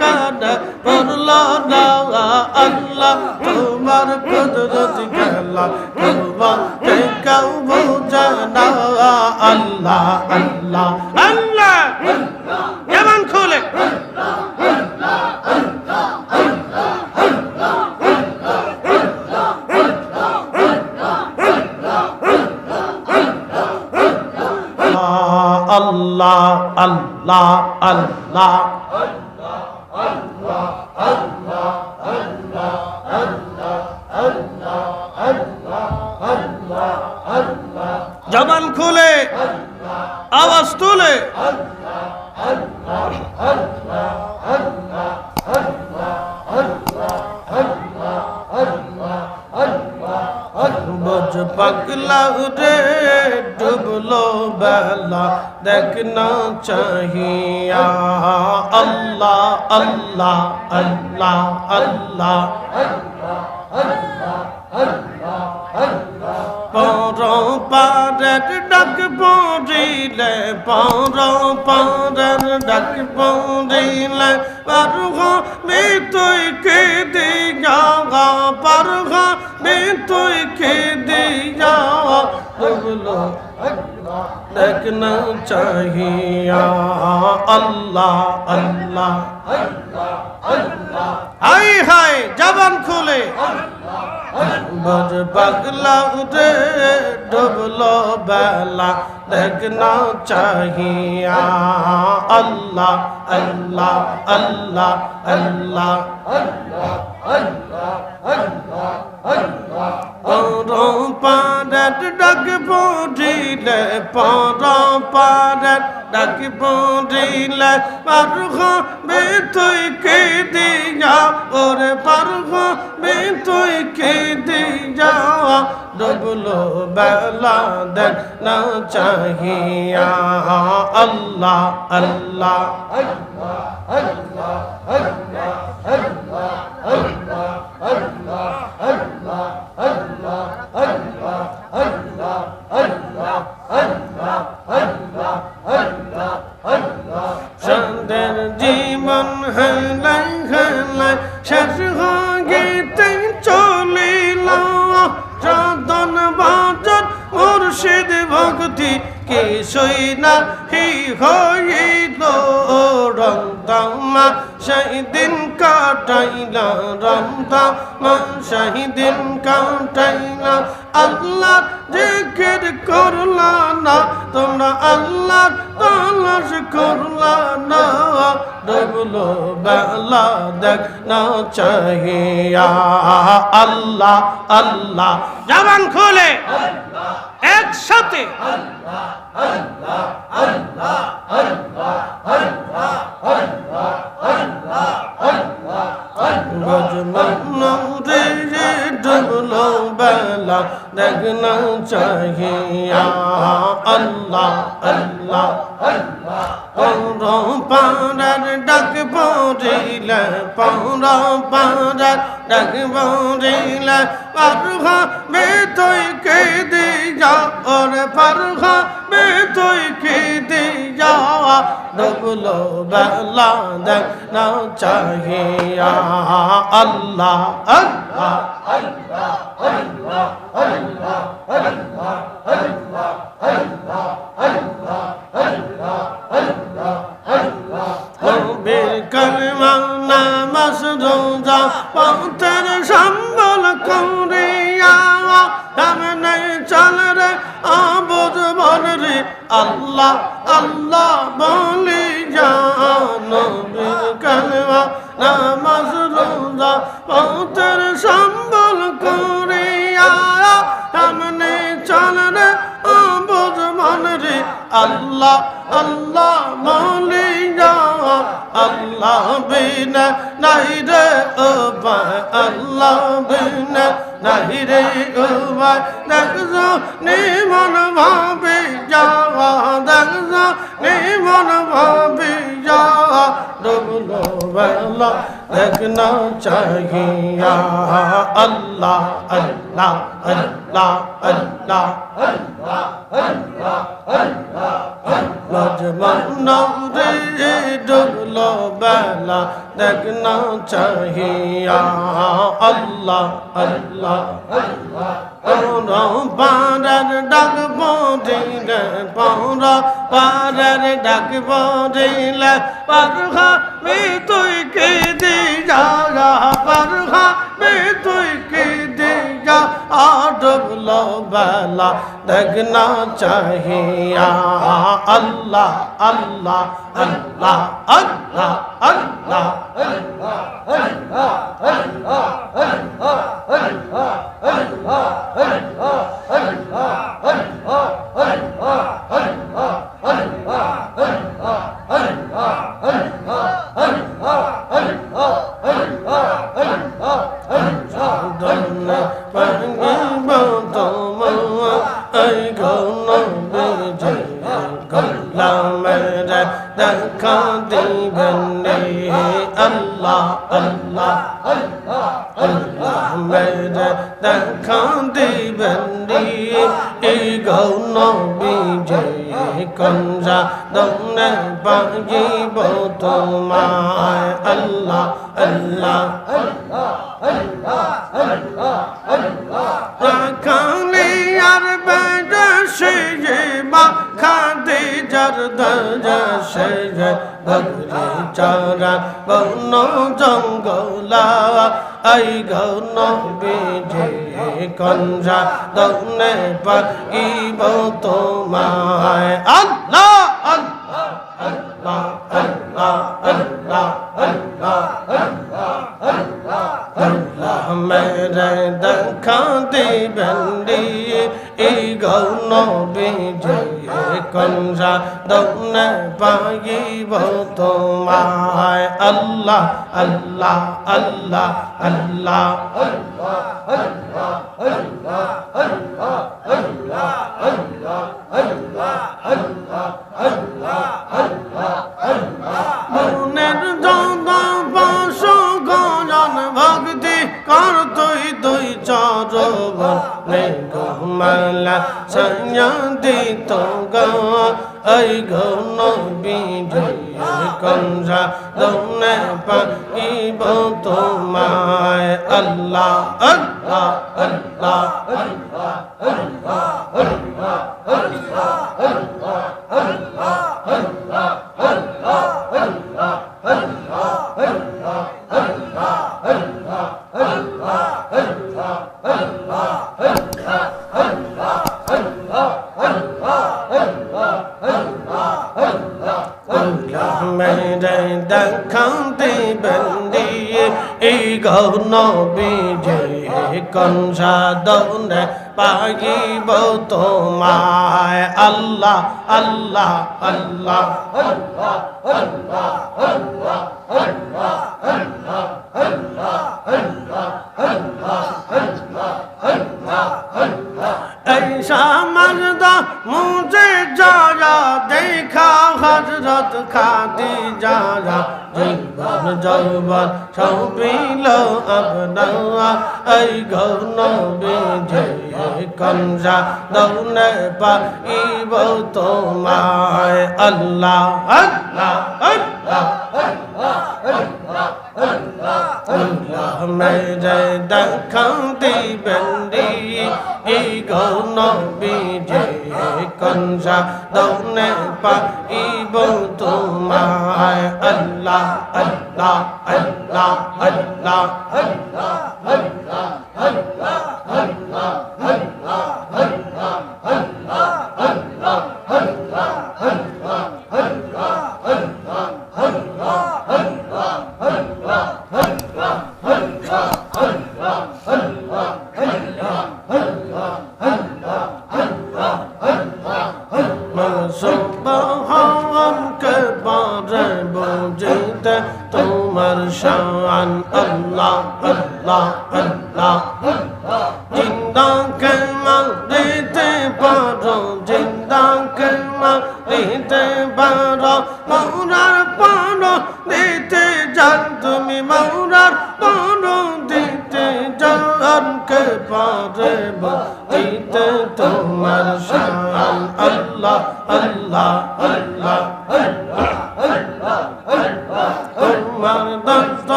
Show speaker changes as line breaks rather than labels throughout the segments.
কানে উড়ল না আল্লাহ তোমার কুদরত খেলা তোমার কেউ বুঝে না। আল্লাহ আল্লাহ আল্লাহ যেমন খুলে। আল্লাহ আল্লাহ আল্লাহ পাগলা রে ডুবলো বেলা, দেখনা চাহিয়া। আল্লাহ আল্লাহ আল্লাহ আল্লাহ। পর পারের ডাক পড়িলে পর পারের ডাক পড়িলে, পারহ মে তুই কে দিয়া পারহ মে তুই কে দিয়া বলো দেখনা চাহিয়া আল্লাহ আল্লাহ হাই হাই জবান খুলে বজ পাগলা উঠে ডুবলো বেলা দেখনা চাহিয়া আল্লাহ আল্লাহ আল্লাহ আল্লাহ পারের ডাক পড়িলে পর পারের ডাক পড়িলে পারহ বে তুই কে দিয়া, ওরে পারহ বে তুই কে দিয়া। ডুবলো বেলা দেখ না চাহিয়া। আল্লাহ আল্লাহ জীবন হেলাই হেলাই শেষ ভক্তি না হি হইল। রমদামা সেদিন কাটাইলা রমদামা সেদিন কাটাইলা। আল্লাহ জিকির করলা না, তোমরা আল্লাহ তালাশ করলা না। ডবলো বেলা দেখ না চাহিয়া। আল্লাহ আল্লাহ। জবান খোলে। একসাথে। রে ডুবলো বেলা দেখনা চাহিয়া আল্লাহ আল্লাহ পৌর পাড়ার ডাক পড়িল পৌর পাড়ার ডাক পড়িল পারহ বে তুই কে দিয়া ওর পারহ বে তুই কে দিয়া ডুবলো বেলা দেখ না চাহিয়া আল্লাহ আল্লাহ বীর কলমা নামাজ রোজা পথের সম্বল করিয়া সামনে চল রে আবুদ বল রে। আল্লাহ আল্লাহ বলি জান বীর কলমা নামাজ রোজা পথের সম্বল করিয়া। সামনে চল রে আবুদ বল রে। আল্লাহ আল্লাহ মলিয়া আল্লাহ বিনা নাই রে আল্লাহ বিনা নাই রে ও ভাই দেখছ? নিমন ভাবি যাওয়া দেখছ? নিমন ভাবি যাওয়া। ডুবলো বেলা দেখনা চাহিয়া। আল্লাহ আল্লাহ আল্লাহ আল্লাহ মজমনা রে ডুবলো বেলা, দেখনা চাহিয়া। আল্লাহ আল্লাহ পাড়ার ডাক বদিলে পাড়া পাড়ার ডাক বদিলে পারখা মি তুই কে দি যা পারখা আডবলো বেলা দেখনা চাহিয়া আল্লাহ আল্লাহ আল্লাহ আল্লাহ আল্লাহ দন্নে পাঙ্গিব তোমা এই গৌন বেজে গোলামের দেখা দিবেন আল্লাহ আল্লাহ আল্লাহ মেরে দেখা দিবেন এই গৌন বিজে কঞ্জা দন্নে পাঙ্গিব তোমায় আল্লাহ আল্লাহ রাখালি আর বেজা সে মা খাদি যার দজা সে যে বগরি চারা বন জঙ্গলা আই গৌন বেজে কঞ্জা দনে পাইব তোমায় আল্লাহ আল্লাহ আল্লাহ আল্লাহ আল্লাহ আল্লাহ আল্লাহ মেরে দেখা দিবেন রে এই গৌন বিজয় কঞ্জা দৌনে পাইব তোমায় আল্লাহ আল্লাহ আল্লাহ আল্লাহ মনের যত বাস গজন ভক্তি কর তুই দুই চরবন গমালা সঞ্জা দিত গা এই গৌন বিজয় কঞ্জা দৌনে পাইব তোমায় আল্লাহ আল্লাহ আল্লাহ দেখা দিবেন দিয়ে এই গৌন বিজয় কঞ্জা দৌনে পাইব তোমায় আল্লাহ আল্লাহ আল্লাহ ऐसा मर्दा मुझे जाया देखा हजरत खादी जाया জীবন সবিল আপনা এই গৌন বিজয় কঞ্জা দৌনে পাইব তোমায় আল্লাহ আল্লাহ আল্লাহ আল্লাহ মেরে দেখা দিবেন এই গৌন বিজয় কঞ্জা দৌনে পাইব তোমায় আল্লাহ আল্লাহ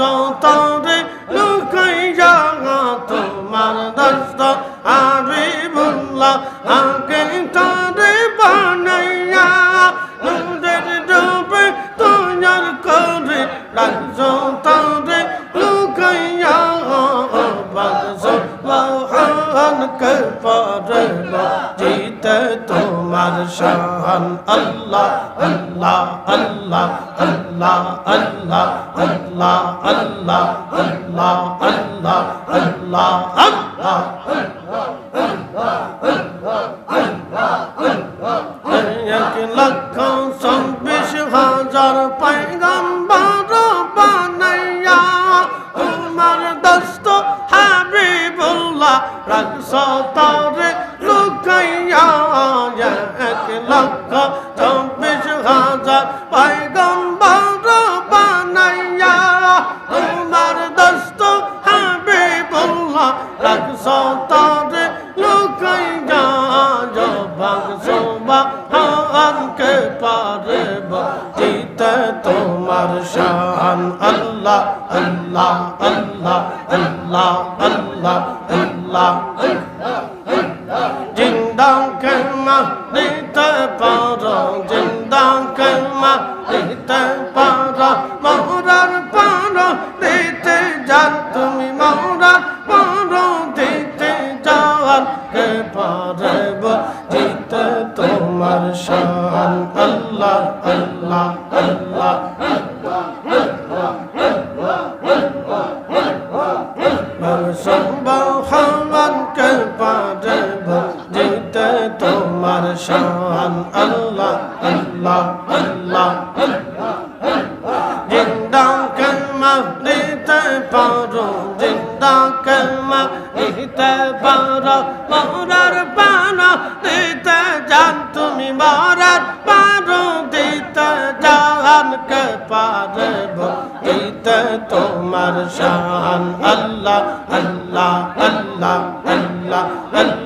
যত আল্লাহ আল্লাহ আল্লাহ আল্লাহ আল্লাহ আল্লাহ এক লক্ষ চব্বিশ হাজার পাইগম্বর বানাইয়া তোমার দোস্ত হাবিবুল্লাহ রাখছ তার 嗯啦，嗯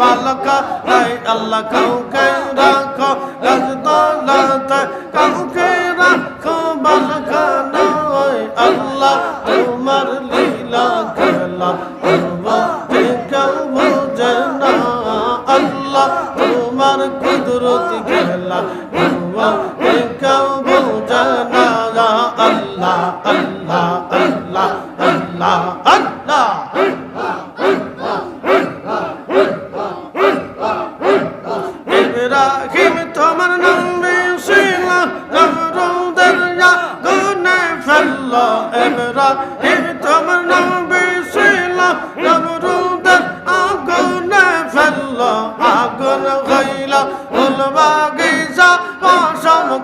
বালকা লাই আল্লাহ, কাউকে রাখো রাজদলাতে কাউকে রাখো, বালকা নয় আল্লাহ, তোমার লীলা খেলা আল্লাহ, তোমার কুদরত খেলা কেউ বোঝে না আল্লাহ আল্লাহ আল্লাহ আল্লাহ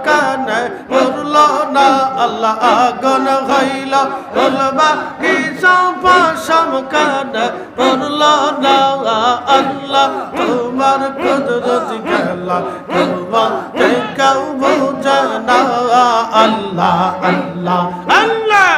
কানে মরল না আল্লাহ, আগুন হইল। বলবা কি পশম কানে মরল না আল্লাহ, তোমার কুদরত খেলা তোমার কেউ বুঝে না আল্লাহ আল্লাহ আল্লাহ।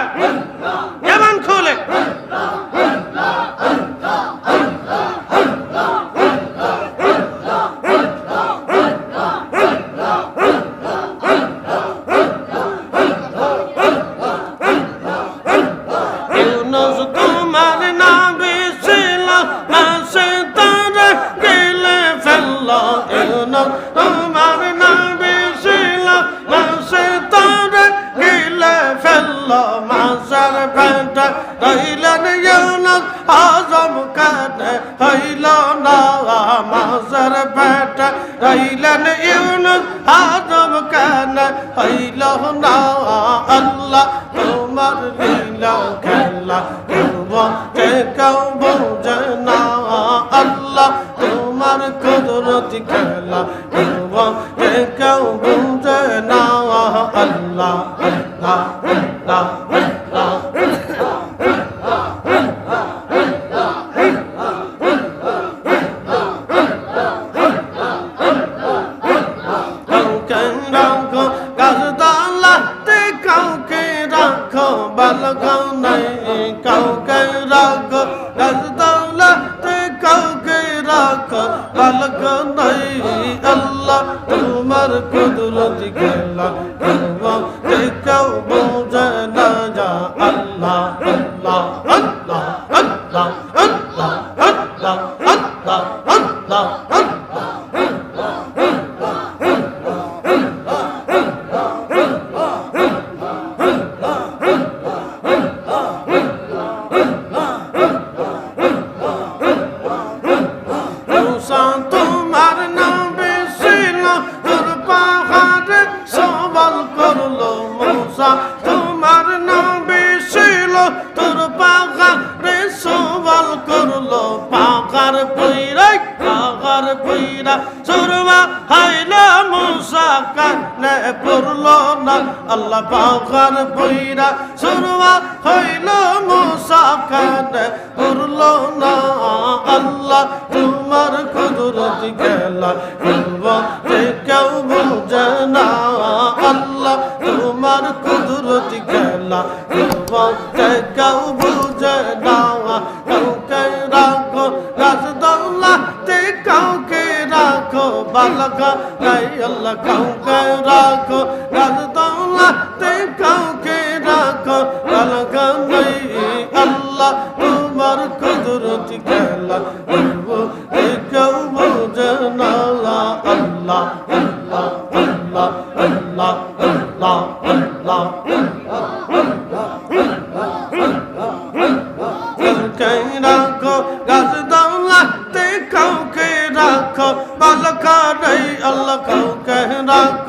মাসার পেটে রইলেন ইউনুস হজম কাটে হইল না। মাসার পেটে রইলেন ইউনুস হজম কানে হইল না। আল্লাহ তোমার লীলা খেলা তোমাকে কেউ বোঝে না। আল্লাহ তোমার কুদরত খেলা তোমাকে কেউ বোঝে না। আল্লাহ আল্লাহ। Allah, Umar Kudrat Gala, Allah, Tekau Bala. পইরা সুরমা হাইলা মুসা কানে পড়ল না, আল্লাহ পাহাড় পইরা সুরমা হইল মুসা কানে পড়ল না, আল্লাহ তোমার কুদরত খেলা তোমাকে কেউ বোঝে না, আল্লাহ তোমার কুদরত খেলা তোমাকে কেউ বোঝে না, কাউকে রাখো বালকা নাই আল্লাহ কাউকে রাখো রাজদৌলাতে কাউকে রাখো বালকা নাই আল্লাহ তোমার কুদরত খেলা কেউ বোঝে না আল্লাহ আল্লাহ আল্লাহ আল্লাহ আল্লাহ আল্লাহ কাউকে 만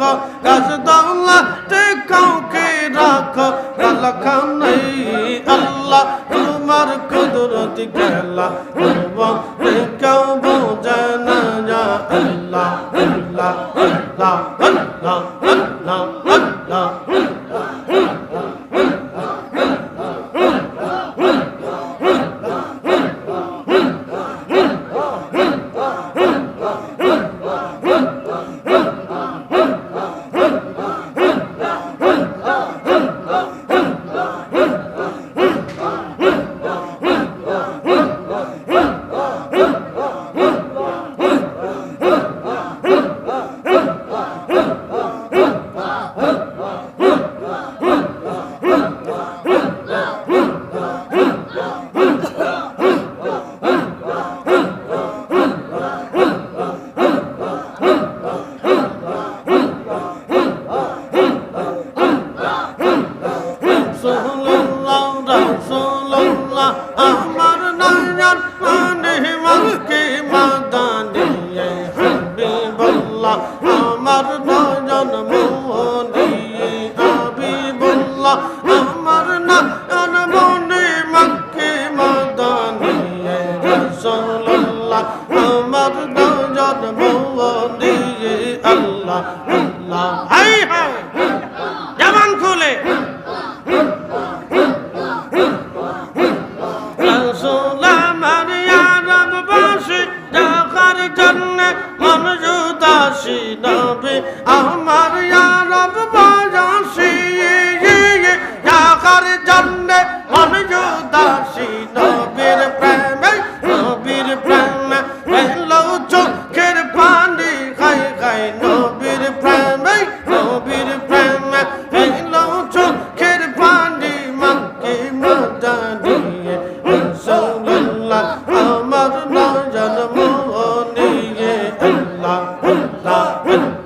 আমার নজর মোদি আল্লাহ আল্লাহ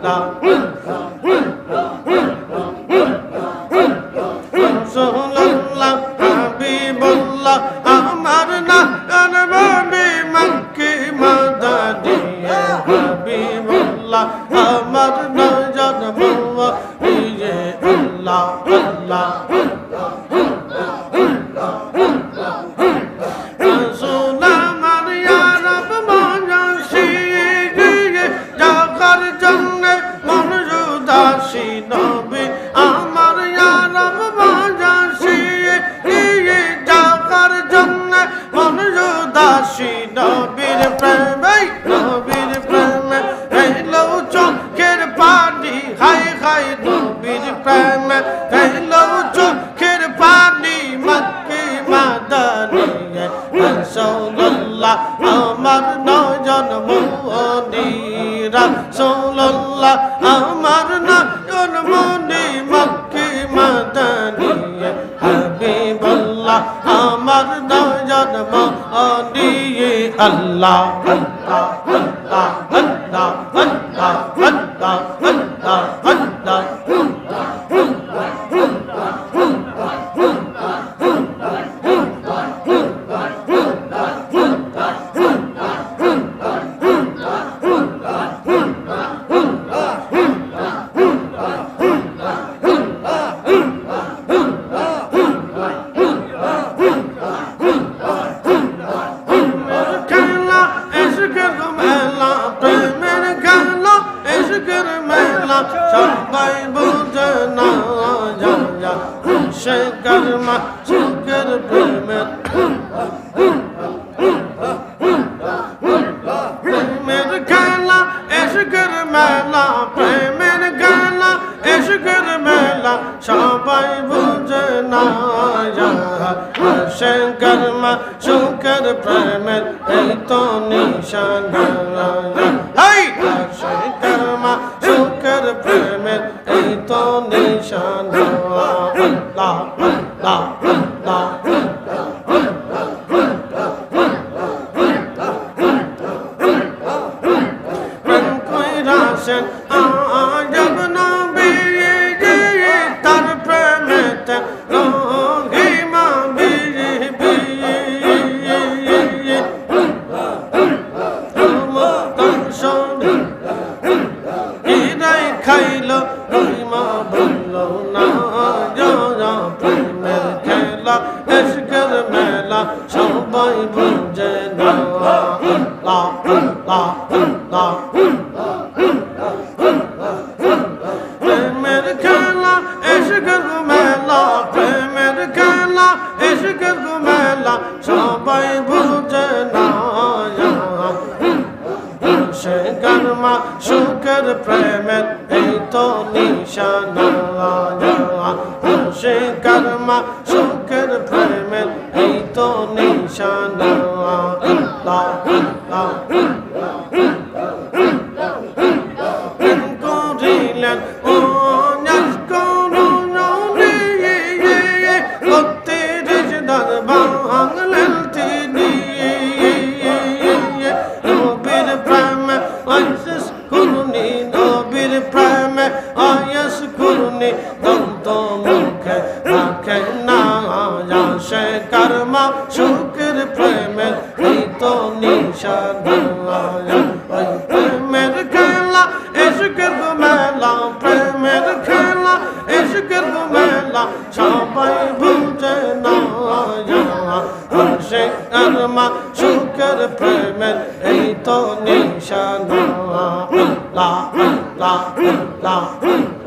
那。嗯 রাসূলুল্লাহ আমার নয়ন মনি মক্কি মাদানি হাবিবুল্লাহ আমার নয়ন মনি আল্লাহ। আসেন। নিশানা সে কর্মা শুকের প্রেমের এই তো নিশানা ওঠে না হাসে আর মা সুখের প্রেমের এই তো নিশানা লা লা লা লা লা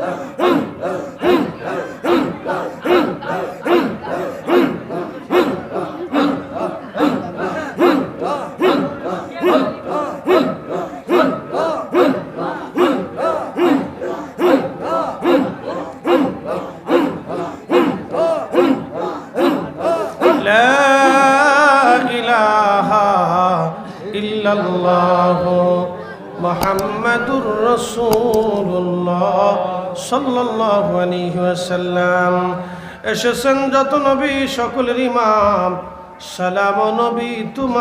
সাল্লাম এসেছেন যত নবী সকলের ইমাম। সালাম নবী তুমার